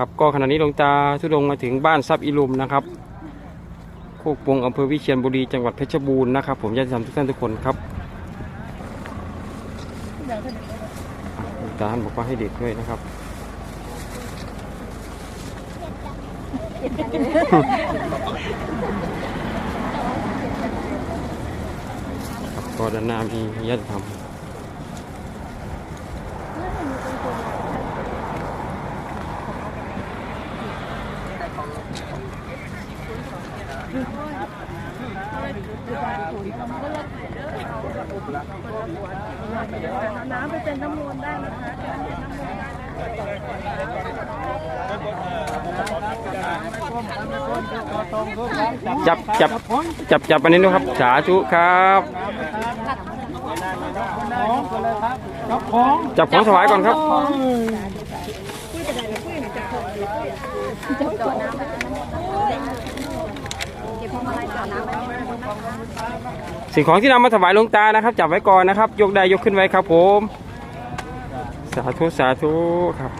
ครับก็ขณะนี้หลวงตาทุดงมาถึงบ้านทรัพย์อิลุมนะครับโคกปงอำเภอวิเชียรบุรีจังหวัดเพชรบูรณ์นะครับ ผมญาติธรรมทุกท่านทุกคนครับหลวงตาท่านบอกว่าให้เด็กด้วยนะครับครับก็ด้านหน้ามีญาติธรรม น้ำไปเป็นน้ำมนต์ได้นะคะจับจับจับจับอันนี้นะครับ สาธุครับรับของจับของถวายก่อนครับ สิ่งของที่นำมาถวายหลวงตานะครับ จับไว้ก่อนนะครับ ยกได้ยกขึ้นไว้ครับผม สาธุสาธุครับ